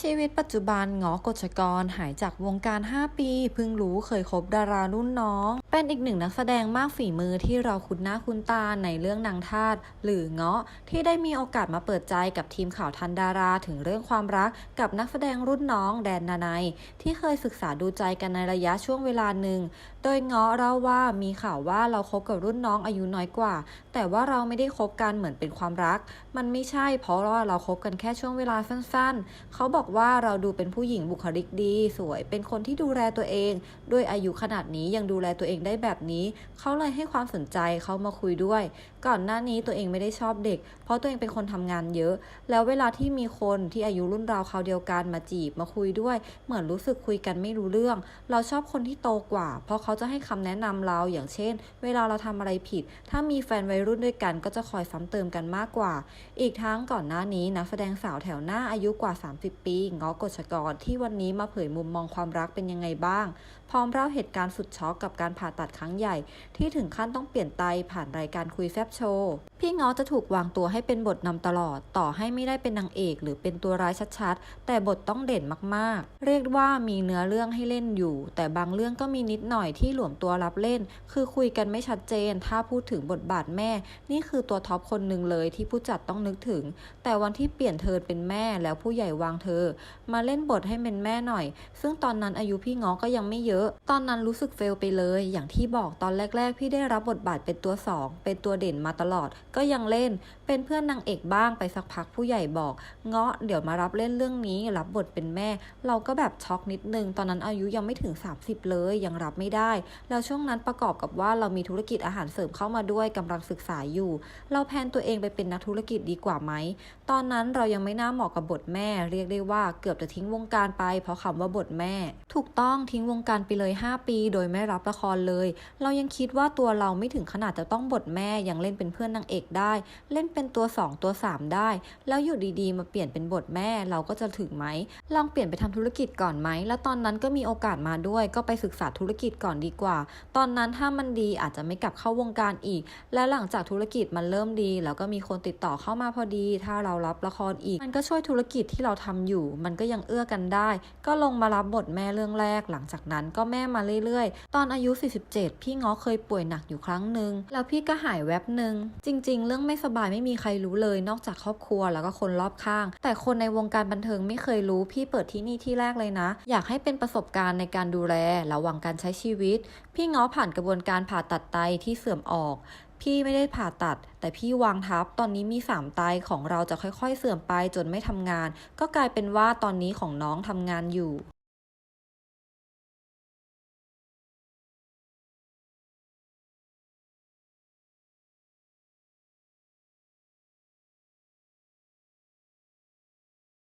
ชีวิตปัจจุบันงอกฎชกรหายจากวงการ 5 ปี เพิ่งรู้เคยคบดารารุ่นน้อง เป็นอีกหนึ่งนักแสดงมากฝีมือที่เราคุ้นหน้าคุ้นตาในเรื่องนางทาสหรือเงาะที่ได้มีโอกาสมาเปิดใจกับทีมข่าวทันดาราถึงเรื่องความรักกับนักแสดงรุ่นน้องแดนนาไนยที่เคยศึกษาดูใจกันในระยะช่วงเวลาหนึ่ง โดยเงาะเล่าว่ามีข่าวว่าเราคบกับรุ่นน้องอายุน้อยกว่า แต่ว่าเราไม่ได้คบกันเหมือนเป็นความรัก มันไม่ใช่ เพราะว่าเราคบกันแค่ช่วงเวลาสั้นๆ เขาบอกว่าเราดูเป็นผู้หญิงบุคลิกดี สวย เป็นคนที่ดูแลตัวเอง ด้วยอายุขนาดนี้ยังดูแลตัวเองได้แบบนี้ เขาเลยให้ความสนใจเขามาคุยด้วย ก่อนหน้านี้ตัวเองไม่ได้ชอบเด็ก เพราะตัวเองเป็นคนทำงานเยอะ แล้วเวลาที่มีคนที่อายุรุ่นราวเขาวเดียวกันมาจีบมาคุยด้วย เหมือนรู้สึกคุยกันไม่รู้เรื่อง เราชอบคนที่โตกว่า เพราะเขาจะให้คำแนะนำเราอย่างเช่น เวลาเราทำอะไรผิด ถ้ามีแฟนวัยรุ่นด้วยกัน ก็จะคอยซ้ำเติมกันมากกว่า อีกทั้งก่อนหน้านี้นักแสดงสาวแถวหน้าอายุกว่า 30 ปีงอกฎชกรที่วันนี้มาเผยมุมมองความรักเป็นยังไงบ้าง พร้อมเล่าเหตุการณ์สุดช็อกกับการผ่าตัดครั้งใหญ่ ที่ถึงขั้นต้องเปลี่ยนไตผ่านรายการคุยแซบโชว์พี่ง้อจะถูกวางตัวให้เป็นบทนำตลอด ต่อให้ไม่ได้เป็นนางเอก หรือเป็นตัวร้ายชัดๆ แต่บทต้องเด่นมากๆ เรียกว่ามีเนื้อเรื่องให้เล่นอยู่ แต่บางเรื่องก็มีนิดหน่อยที่หลวมตัวรับเล่น คือคุยกันไม่ชัดเจน ถ้าพูดถึงบทบาทแม่ นี่คือตัวท็อปคนหนึ่งเลยที่ผู้จัดต้องนึกถึง แต่วันที่เปลี่ยนเธอเป็นแม่แล้วผู้ใหญ่วางเธอ มาเล่นบทให้เป็นแม่หน่อย ซึ่งตอนนั้นอายุพี่ง้อก็ยังไม่เยอะ ตอนนั้นรู้สึกเฟลไปเลยอย่างที่บอกตอนแรก ๆ พี่ได้รับบทบาทเป็นตัวสองเป็นตัวเด่นมาตลอด ก็ยังเล่น เป็นเพื่อนนางเอกบ้างไปสักพักผู้ใหญ่บอก เงาะเดี๋ยวมารับเล่นเรื่องนี้ รับบทเป็นแม่ เราก็แบบช็อกนิดนึง ตอนนั้นอายุยังไม่ถึง 30 เลยยังรับไม่ได้ แล้วช่วงนั้นประกอบกับว่าเรามีธุรกิจอาหารเสริมเข้ามาด้วยกำลังศึกษาอยู่ เราแพนตัวเองไปเป็นนักธุรกิจดีกว่าไหมตอนนั้นเรายังไม่น่าเหมาะกับบทแม่ เรียกได้ว่าเกือบจะทิ้งวงการไป เพราะคำว่าบทแม่ ถูกต้องทิ้งวงการไปเลย 5 ปี โดยไม่รับละครเลย เรายังคิดว่าตัวเราไม่ถึงขนาดจะต้องบทแม่ยังเล่นเป็นเพื่อนนางเอกได้ เล่นเป็นตัว 2 ตัว 3 ได้ แล้วอยู่ดีๆ มาเปลี่ยนเป็นบทแม่เราก็จะถึงไหมลองเปลี่ยนไปทำธุรกิจก่อนไหมแล้วตอนนั้นก็มีโอกาสมาด้วย ก็ไปศึกษาธุรกิจก่อนดีกว่า ตอนนั้นถ้ามันดีอาจจะไม่กลับเข้าวงการอีก และหลังจากธุรกิจมันเริ่มดี แล้วก็มีคนติดต่อเข้ามาพอดี ถ้าเรารับละครอีก มันก็ช่วยธุรกิจที่เราทำอยู่ มันก็ยังเอื้อกันได้ ก็ลงมารับบทแม่เรื่องแรก หลังจากนั้นก็แม่มาเรื่อยๆ ตอนอายุ47พี่ง้อเคยป่วยหนักอยู่ครั้งหนึ่งแล้วพี่ก็หายแวบหนึ่งจริง ๆ เรื่องไม่สบายไม่มีใครรู้เลย นอกจากครอบครัวแล้วก็คนรอบข้าง แต่คนในวงการบันเทิงไม่เคยรู้พี่เปิดที่นี่ที่แรกเลยนะ อยากให้เป็นประสบการณ์ในการดูแลระว่างการใช้ชีวิต พี่ง้อผ่านกระบวนการผ่าตัดไตที่เสื่อมออก พี่ไม่ได้ผ่าตัดแต่พี่วางทับ ตอนนี้มีสามไตของเราจะค่อยๆ เสื่อมไปจนไม่ทำงาน ก็กลายเป็นว่าตอนนี้ของน้องทำงานอยู่